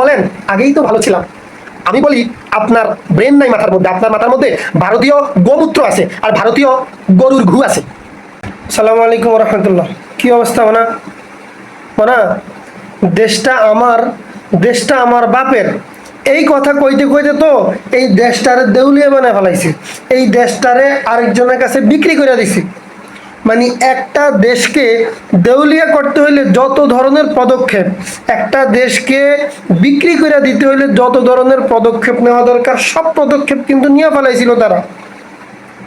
বলেন, আগেই তো ভালো ছিলাম। আমি বলি, আপনার ব্রেন নাই মাথার মধ্যে, আপনার মাথার মধ্যে ভারতীয় গোমূত্র আছে আর ভারতীয় গরুর ঘু আছে। সালাম আলাইকুম রহমতুল্লাহ। কি অবস্থা, মানা? মানা, দেশটা আমার দেশটা আমার বাপের। এই কথা কইতে কইতে তো এই দেশটারে দেউলিয়া বানায় ফেলাইছে। এই দেশটারে আরেকজনের কাছে বিক্রি করে দিছি। মানে একটা দেশকে দেউলিয়া করতে হইলে যত ধরনের পদক্ষেপ, একটা দেশকে বিক্রি করে দিতে হলে যত ধরনের পদক্ষেপ নেওয়া দরকার, সব পদক্ষেপ কিন্তু নিয়ে ফেলাইছিল তারা।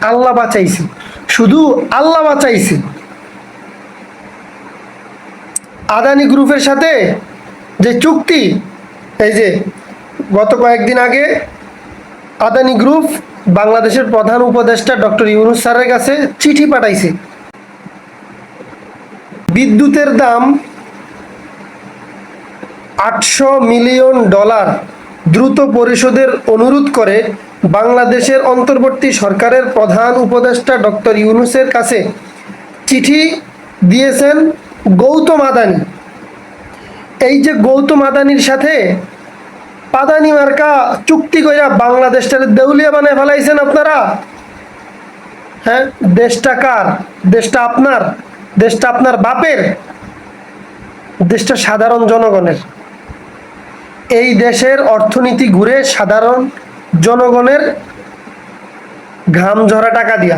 আল্লাহ বাঁচাইছে। শুধু আল্লাহ বাঁচাইছে। আদানি গ্রুপের সাথে যে চুক্তি, এই যে গত কয়েকদিন আগে আদানি গ্রুপ বাংলাদেশের প্রধান উপদেষ্টা ডক্টর ইউনুস স্যারের কাছে চিঠি পাঠাইছে। বিদ্যুতের দাম আটশো মিলিয়ন ডলার দ্রুত পরিশোধের অনুরোধ করে বাংলাদেশের অন্তর্বর্তী সরকারের প্রধান উপদেষ্টা ডক্টর ইউনুসের কাছে চিঠি দিয়েছেন গৌতম আদানি। এই যে গৌতম আদানির সাথে পাদানি মার্কা চুক্তি কইরা বাংলাদেশটার দেউলিয়া বানায় ফেলাইছেন আপনারা? হ্যাঁ দেশটা কার? দেশটা আপনার? দেশটা আপনার বাপের, দেশটা সাধারণ জনগণের। এই দেশের অর্থনীতি ঘুরে সাধারণ জনগণের ঘাম ঝরা টাকা দিয়া,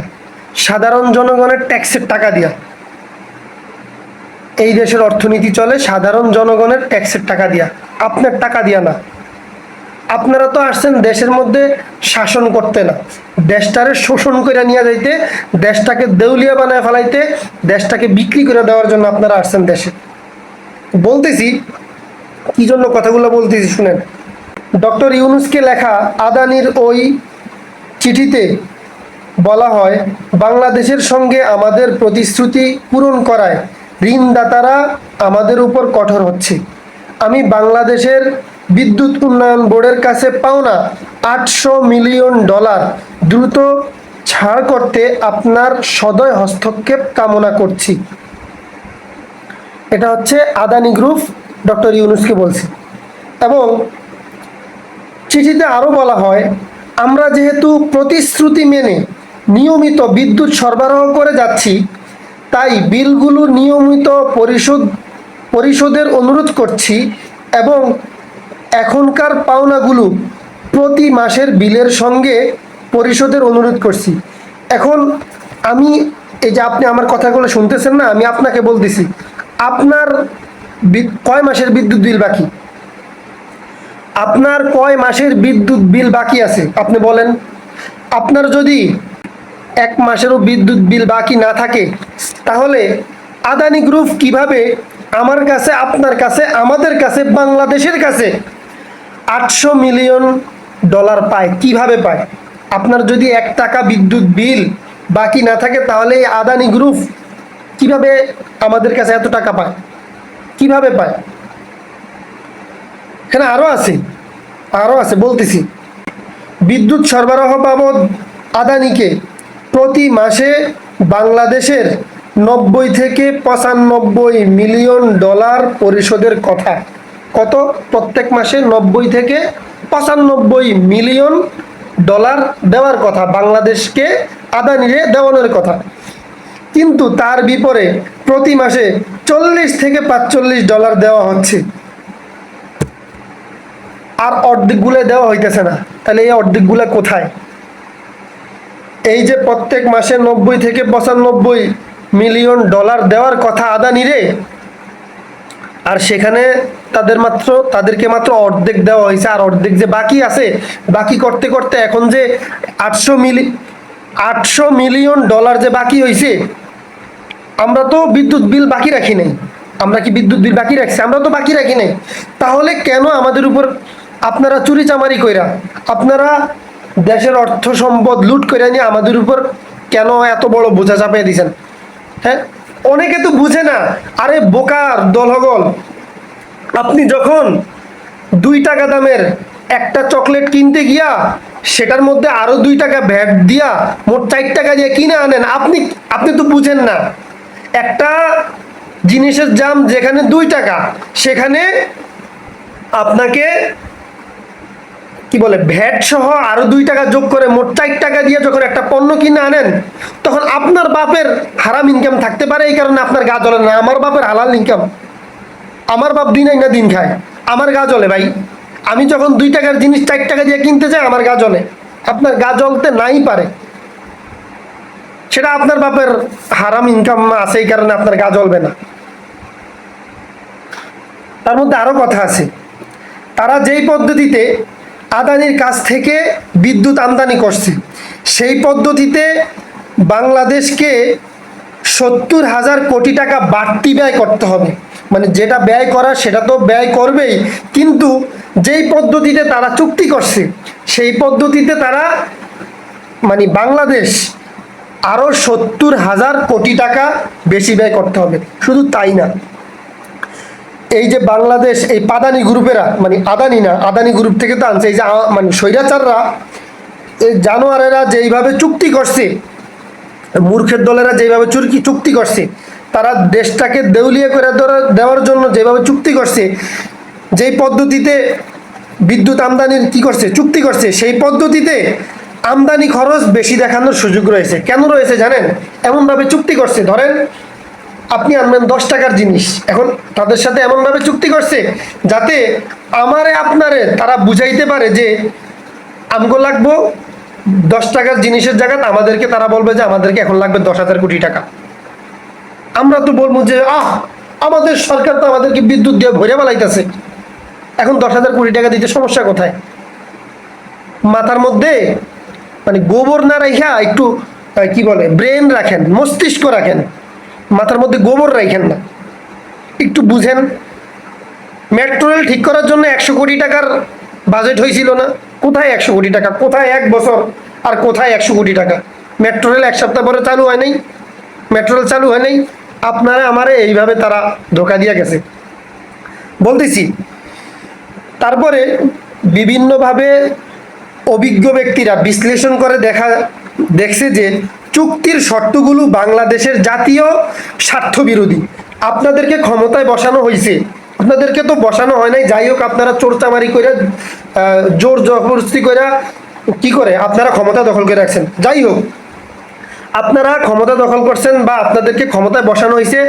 সাধারণ জনগণের ট্যাক্সের টাকা দিয়া। এই দেশের অর্থনীতি চলে, সাধারণ জনগণের ট্যাক্সের টাকা দিয়া। আপনার টাকা দিয়া না। আপনারা তো আসছেন দেশের মধ্যে শাসন করতে না। দেশটারে শোষণ করে নিয়ে যাইতে, দেশটাকে দেউলিয়া বানায় ফেলাইতে, দেশটাকে বিক্রি করে দেওয়ার জন্য আপনারা আসছেন দেশে। বলতেছি, কি জন্য কথাগুলো বলতেছি শুনেন। ডক্টর ইউনুসকে লেখা আদানির ওই চিঠিতে বলা হয়, বাংলাদেশের সঙ্গে আমাদের প্রতিশ্রুতি পূরণ করায় ঋণদাতারা আমাদের উপর কঠোর হচ্ছে। আমি বাংলাদেশের বিদ্যুৎ উন্নয়ন বোর্ডের কাছে পাওনা আটশো মিলিয়ন ডলার। দ্রুত ছাড় করতে আপনার সদয় হস্তক্ষেপ কামনা করছি। এটা হচ্ছে আদানি গ্রুপ, ডক্টর ইউনুসকে বলছে। এবং চিঠিতে আরও বলা হয়, আমরা যেহেতু প্রতিশ্রুতি মেনে নিয়মিত বিদ্যুৎ সরবরাহ করে যাচ্ছি, তাই বিলগুলো নিয়মিত পরিশোধ পরিশোধের অনুরোধ করছি এবং এখনকার পাওনাগুলো প্রতি মাসের বিলের সঙ্গে পরিশোধের অনুরোধ করছি। এখন আমি, এই যে আপনি আমার কথাগুলো শুনতেছেন না, আমি আপনাকে বলতেছি, আপনার কয় মাসের বিদ্যুৎ বিল বাকি? আপনার কয় মাসের বিদ্যুৎ বিল বাকি আছে? আপনি বলেন। আপনার যদি এক মাসেরও বিদ্যুৎ বিল বাকি না থাকে, তাহলে আদানি গ্রুপ কীভাবে আমার কাছে, আপনার কাছে, আমাদের কাছে, বাংলাদেশের কাছে আটশো মিলিয়ন ডলার পায়। কীভাবে পায়? আপনার যদি এক টাকা বিদ্যুৎ বিল বাকি না থাকে, তাহলে এই আদানি গ্রুপ কীভাবে আমাদের কাছে এত টাকা পায়? কীভাবে পায়? এখানে আরও আছে। আরও আছে, বলতেছি। বিদ্যুৎ সরবরাহ বাবদ আদানিকে প্রতি মাসে বাংলাদেশের নব্বই থেকে পঁচানব্বই মিলিয়ন ডলার পরিশোধের কথা। কত? প্রত্যেক মাসে নব্বই থেকে পঁচানব্বই মিলিয়ন ডলার দেওয়ার কথা, বাংলাদেশকে আদানিরে দেওয়ানোর কথা। কিন্তু তার বিপরে প্রতি মাসে চল্লিশ থেকে পাঁচচল্লিশ ডলার দেওয়া হচ্ছে। আর অর্ধেকগুলো দেওয়া হইতেছে না। তাহলে এই অর্ধেকগুলো কোথায়? এই যে প্রত্যেক মাসে নব্বই থেকে পঁচানব্বই মিলিয়ন ডলার দেওয়ার কথা আদানি রে, আর সেখানে তাদের মাত্র, তাদেরকে মাত্র অর্ধেক দেওয়া হয়েছে। আর অর্ধেক যে বাকি আছে, বাকি করতে করতে এখন যে আটশো মিলি, আটশো মিলিয়ন ডলার যে বাকি হয়েছে, আমরা তো বিদ্যুৎ বিল বাকি রাখি নাই। আমরা কি বিদ্যুৎ বিল বাকি রাখছি? আমরা তো বাকি রাখি নাই। তাহলে কেন আমাদের উপর আপনারা চুরি চামারি কইরা, আপনারা দেশের অর্থ সম্পদ লুট করে নিয়ে আমাদের উপর কেন এত বড় বোঝা চাপিয়ে দিয়েছেন হ্যাঁ? অনেকে তো বুঝে না। আরে বোকার দলহগল আপনি যখন দুই টাকা দামের একটা চকলেট কিনতে গিয়া সেটার মধ্যে আরও দুই টাকা ভ্যাট দিয়া মোট চার টাকা দিয়ে কিনে আনেন, আপনি আপনি তো বুঝেন না। একটা জিনিসের দাম যেখানে দুই টাকা, সেখানে আপনাকে কি বলে, ভ্যাট সহ আরও দুই টাকা যোগ করে মোট চার টাকা দিয়ে যখন একটা পণ্য কিনে আনেন, তখন আপনার বাপের হারাম ইনকাম থাকতে পারে এই কারণে আপনার গা জ্বলে না, আমার বাপের হালাল ইনকাম আমার বাপ দিন না দিন খায়, আমার গা জ্বলে ভাই। আমি যখন দুই টাকার জিনিস, চার টাকা দিয়ে কিনতে যাই আমার গা জ্বলে। আপনার গা জ্বলতে নাই পারে। সেটা আপনার বাপের হারাম ইনকাম আছে এই কারণে আপনার গা জ্বলবে না। তার মধ্যে আরও কথা আছে। তারা যেই পদ্ধতিতে আদানির কাছ থেকে বিদ্যুৎ আমদানি করছে, সেই পদ্ধতিতে বাংলাদেশকে সত্তর হাজার কোটি টাকা বাড়তি ব্যয় করতে হবে। মানে যেটা ব্যয় করা সেটা তো ব্যয় করবেই। কিন্তু যেই পদ্ধতিতে তারা চুক্তি করছে, সেই পদ্ধতিতে তারা মানে বাংলাদেশ আরও সত্তর হাজার কোটি টাকা বেশি ব্যয় করতে হবে। শুধু তাই না। এই যে বাংলাদেশ, এই পাদানি গ্রুপেরা মানে আদানি না, আদানি গ্রুপ থেকে তো আনছে, এই যে মানে স্বৈরাচাররা, এই জানোয়ারেরা যেইভাবে চুক্তি করছে, মূর্খের দলেরা যেভাবে চুরকি চুক্তি করছে তারা দেশটাকে দেউলিয়া করে দেওয়ার- জন্য যেভাবে চুক্তি করছে, যেই পদ্ধতিতে বিদ্যুৎ আমদানির কি করছে, চুক্তি করছে, সেই পদ্ধতিতে আমদানি খরচ বেশি দেখানোর সুযোগ রয়েছে। কেন রয়েছে জানেন? এমনভাবে চুক্তি করছে। ধরেন, আপনি আনবেন দশ টাকার জিনিস। এখন তাদের সাথে এমনভাবে চুক্তি করছে যাতে আমারে আপনারে তারা বুঝাইতে পারে যে আমগো লাগবো দশ টাকার জিনিসের জায়গাতে আমাদেরকে তারা বলবে যে আমাদেরকে এখন লাগবে দশ হাজার কোটি টাকা। আমরা তো বলব যে, আহ, আমাদের সরকার তো আমাদেরকে বিদ্যুৎ দিয়ে ভরে বেলাইতেছে এখন দশ হাজার কোটি টাকা দিতে সমস্যা কোথায়? মাথার মধ্যে মানে গোবর না রাখা একটু কি বলে, ব্রেন রাখেন, মস্তিষ্ক রাখেন। মাথার মধ্যে গোবর রাখেন না। একটু বুঝেন মেট্রো রেল ঠিক করার জন্য একশো কোটি টাকার বাজেট হয়েছিল না? কোথায় একশো কোটি টাকা? কোথায় এক বছর? আর কোথায় একশো কোটি টাকা? মেট্রো রেল এক সপ্তাহ পরে চালু হয় নাই? মেট্রো রেল চালু হয় নাই। আপনারা আমারে এইভাবে তারা ধোকা দিয়ে গেছে। বলতেছি, তারপরে বিভিন্নভাবে অভিজ্ঞ ব্যক্তিরা বিশ্লেষণ করে দেখা, দেখছে যে চুক্তির শর্তগুলো বাংলাদেশের জাতীয় স্বার্থ বিরোধী আপনাদেরকে ক্ষমতায় বসানো হয়েছে আপনাদেরকে তো বসানো হয় নাই। যাই হোক, আপনারা চোরচামারি করে জোর জবরদস্তি করে কি করে? আপনারা ক্ষমতা দখল করে রাখছেন। যাই হোক আপনারা ক্ষমতা দখল করছেন বা আপনাদেরকে ক্ষমতায় বসানো হয়েছে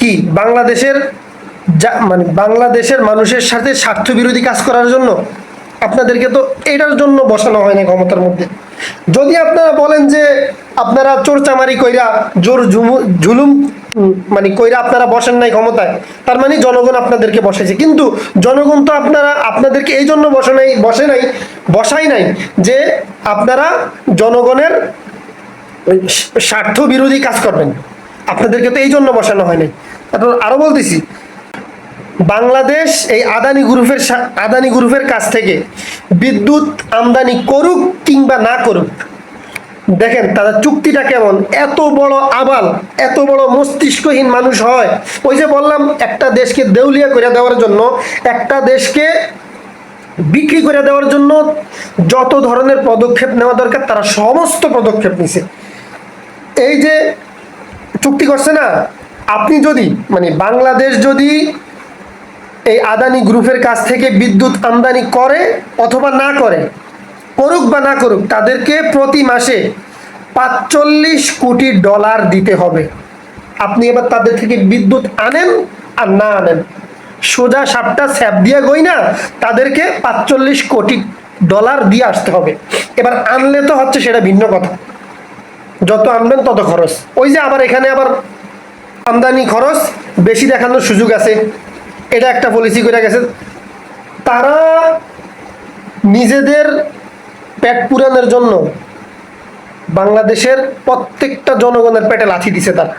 কি? বাংলাদেশের যা মানে বাংলাদেশের মানুষের সাথে স্বার্থ বিরোধী কাজ করার জন্য আপনাদেরকে তো এটার জন্য বসানো হয় না ক্ষমতার মধ্যে। যদি আপনারা বলেন যে আপনারা চোরচামারি কইরা জোর জুলুম মানে কইরা আপনারা বসেন নাই ক্ষমতায়, তার মানে জনগণ আপনাদেরকে বসাইছে। কিন্তু জনগণ তো আপনারা, আপনাদেরকে এই জন্য বসে নাই বসে নাই, বসাই নাই যে আপনারা জনগণের স্বার্থ বিরোধী কাজ করবেন। আপনাদেরকে তো এই জন্য বসানো হয় নাই তারপর আরও বলতেছি, বাংলাদেশ এই আদানি গ্রুপের আদানি গ্রুপের কাছ থেকে বিদ্যুৎ আমদানি করুক কিংবা না করুক, দেখেন তারা চুক্তিটা কেমন? এত বড় আবাল, এত বড় মস্তিষ্কহীন মানুষ হয়। ওই যে বললাম, একটা দেশকে দেউলিয়া করে দেওয়ার জন্য, একটা দেশকে বিক্রি করে দেওয়ার জন্য যত ধরনের পদক্ষেপ নেওয়া দরকার, তারা সমস্ত পদক্ষেপ নিছে। এই যে চুক্তি করছে না, আপনি যদি মানে বাংলাদেশ যদি এই আদানি গ্রুপের কাছ থেকে বিদ্যুৎ আমদানি করে অথবা না করে, করুক বা না করুক, তাদেরকে প্রতি মাসে পাঁচচল্লিশ কোটি ডলার দিতে হবে। আপনি এবার তাদের থেকে বিদ্যুৎ আনেন আর না আনেন। সোজা সাপটা স্যাপ দিয়ে গই না, তাদেরকে পাঁচচল্লিশ কোটি ডলার দিয়ে আসতে হবে। এবার আনলে তো হচ্ছে সেটা ভিন্ন কথা। যত আনবেন তত খরচ। ওই যে আবার এখানে আবার আমদানি খরচ, বেশি দেখানোর সুযোগ আছে। এটা একটা পলিসি করে গেছে। তারা নিজেদের পেট পুরানোর জন্য বাংলাদেশের প্রত্যেকটা জনগণের পেটে লাথি দিছে তারা।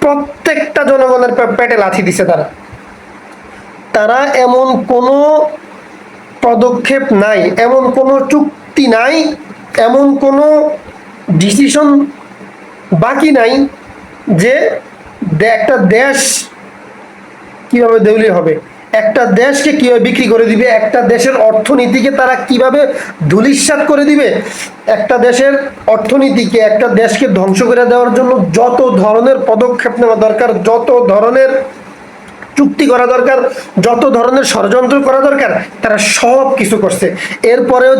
প্রত্যেকটা জনগণের পেটে লাথি দিছে তারা। তারা এমন কোনো পদক্ষেপ নাই, এমন কোনো চুক্তি নাই, এমন কোনো ডিসিশন বাকি নাই যে একটা দেশ কীভাবে দেউলিয়া হবে? একটা দেশকে কীভাবে বিক্রি করে দিবে? একটা দেশের অর্থনীতিকে তারা কীভাবে ধুলিস্বাত করে দিবে? একটা দেশের অর্থনীতিকে, একটা দেশকে ধ্বংস করে দেওয়ার জন্য যত ধরনের পদক্ষেপ নেওয়া দরকার, যত ধরনের চুক্তি করা দরকার, যত ধরনের ষড়যন্ত্র করা দরকার, তারা সব কিছু করছে। এরপরেও